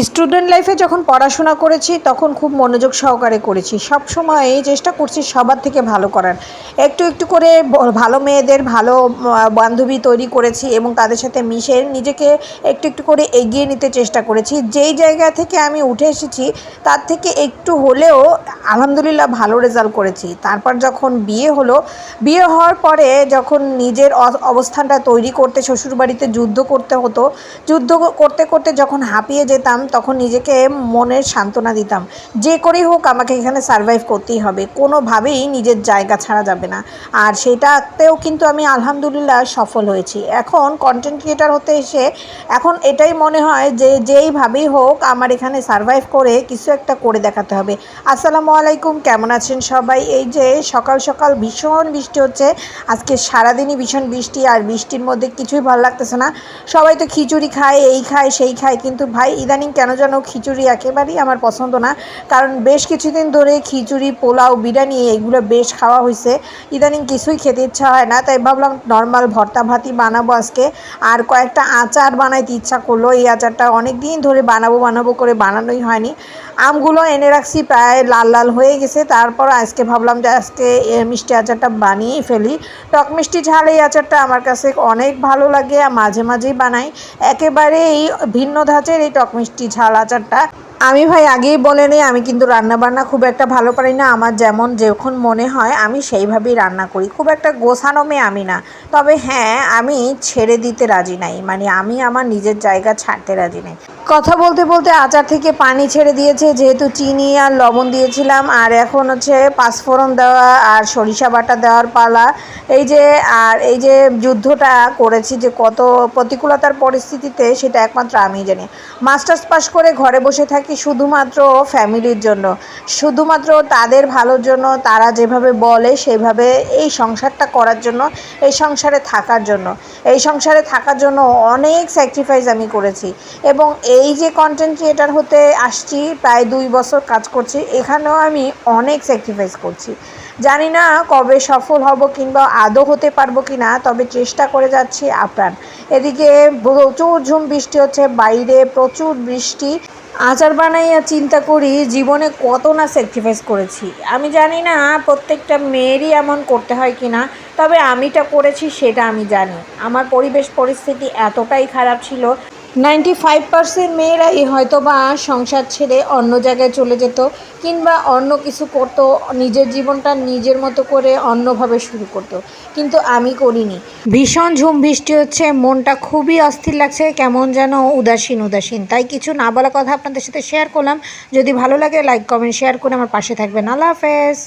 Student লাইফে যখন পড়াশোনা করেছি, তখন খুব মনোযোগ সহকারে করেছি। সব সময় চেষ্টা করছি সবার থেকে ভালো করার। একটু একটু করে ভালো মেয়েদের, ভালো বান্ধবী তৈরি করেছি এবং তাদের সাথে মিশে নিজেকে একটু একটু করে এগিয়ে নিতে চেষ্টা করেছি। যেই জায়গা থেকে আমি উঠে এসেছি, তার থেকে একটু হলেও আলহামদুলিল্লাহ ভালো রেজাল্ট করেছি। তারপর যখন বিয়ে হলো, বিয়ে হওয়ার পরে যখন নিজের অবস্থানটা তৈরি করতে, শ্বশুরবাড়িতে যুদ্ধ করতে হতো, যুদ্ধ করতে করতে যখন হাঁপিয়ে যেতাম তখন নিজেকে মনের সান্ত্বনা দিতাম। যে করেই হোক আমাকে এখানে সারভাইভ করতেই হবে। কোনোভাবেই নিজের জায়গা ছাড়া যাবে না। আর সেটাতেও কিন্তু আমি আলহামদুলিল্লাহ সফল হয়েছি। এখন কন্টেন্ট ক্রিয়েটার হতে এসে এখন এটাই মনে হয় যে যেইভাবেই হোক আমার এখানে সারভাইভ করে কিছু একটা করে দেখাতে হবে। আসসালামু আলাইকুম, কেমন আছেন সবাই? এই যে সকাল সকাল ভীষণ বৃষ্টি হচ্ছে। আজকে সারাদিনই ভীষণ বৃষ্টি আর বৃষ্টির মধ্যে কিছুই ভালো লাগতেছে না। সবাই তো খিচুড়ি খায়, এই খায়, সেই খায়। কিন্তু ভাই, ইদানিং কেন যেন খিচুড়ি একেবারেই আমার পছন্দ না। কারণ বেশ কিছুদিন ধরে খিচুড়ি, পোলাও, বিরিয়ানি এগুলো বেশ খাওয়া হয়েছে ইদানিং কিছুই খেতে ইচ্ছা হয় না, তাই ভাবলাম নর্মাল ভর্তা ভাতি বানাবো আজকে। আর কয়েকটা আচার বানাইতে ইচ্ছা করল, এই আচারটা অনেক দিন ধরে বানাবো বানাবো করে বানানোই হয়নি। আমগুলো এনে রাখছি, প্রায় লাল লাল হয়ে গেছে। তারপর আজকে ভাবলাম যে আজকে মিষ্টি আচারটা বানিয়ে ফেলি। টক মিষ্টি ঝাল এই আচারটা আমার কাছে অনেক ভালো লাগে, আর মাঝে মাঝেই বানাই। একেবারে এই ভিন্ন ধাঁচের এই টক মিষ্টি ঝাল আচারটা। আমি ভাই আগেই বলে নিই, আমি কিন্তু রান্না বান্না খুব একটা ভালো পারি না। আমার যেমন যখন মনে হয় আমি সেইভাবেই রান্না করি। খুব একটা গোছানো মেয়ে আমি না। তবে হ্যাঁ আমি ছেড়ে দিতে রাজি নাই। মানে আমি আমার নিজের জায়গা ছাড়তে রাজি নাই। কথা বলতে বলতে আচার থেকে পানি ছেড়ে দিয়েছে। যেহেতু চিনি আর লবণ দিয়েছিলাম, আর এখন হচ্ছে পাঁচফোড়ন দেওয়া আর সরিষা বাটা দেওয়ার পালা। এই যে, আর এই যে যুদ্ধটা করেছি যে কত প্রতিকূলতার পরিস্থিতিতে, সেটা একমাত্র আমিই জানি। মাস্টার্স পাস করে ঘরে বসে থাকি শুধুমাত্র ফ্যামিলির জন্য। শুধুমাত্র তাদের ভালোর জন্য, তারা যেভাবে বলে সেভাবে এই সংসারটা করার জন্য, এই সংসারে থাকার জন্য। এই সংসারে থাকার জন্য অনেক স্যাক্রিফাইস আমি করেছি। এবং এই যে কন্টেন্ট ক্রিয়েটার হতে আসছি, প্রায় দুই বছর কাজ করছি, এখানেও আমি অনেক স্যাক্রিফাইস করছি। জানি না কবে সফল হব কিংবা আদৌ হতে পারব কি না তবে চেষ্টা করে যাচ্ছি আপ্রাণ। এদিকে প্রচুর ঝুম বৃষ্টি হচ্ছে, বাইরে প্রচুর বৃষ্টি। আচার বানাইয়া চিন্তা করি জীবনে কত না স্যাক্রিফাইস করেছি। আমি জানি না প্রত্যেকটা মেয়েরই এমন করতে হয় কি না তবে আমিটা করেছি সেটা আমি জানি। আমার পরিবেশ পরিস্থিতি এতটাই খারাপ ছিল নাইনটি ফাইভ পার্সেন্ট মেয়েরাই হয়তো বা সংসার ছেড়ে অন্য জায়গায় চলে যেত কিংবা অন্য কিছু করতো, নিজের জীবনটা নিজের মতো করে অন্যভাবে শুরু করতো। কিন্তু আমি করিনি। ভীষণ ঝুম বৃষ্টি হচ্ছে, মনটা খুবই অস্থির লাগছে, কেমন যেন উদাসীন উদাসীন। তাই কিছু না বলা কথা আপনাদের সাথে শেয়ার করলাম। যদি ভালো লাগে লাইক কমেন্ট শেয়ার করে আমার পাশে থাকবেন। আল্লাহ হাফেজ।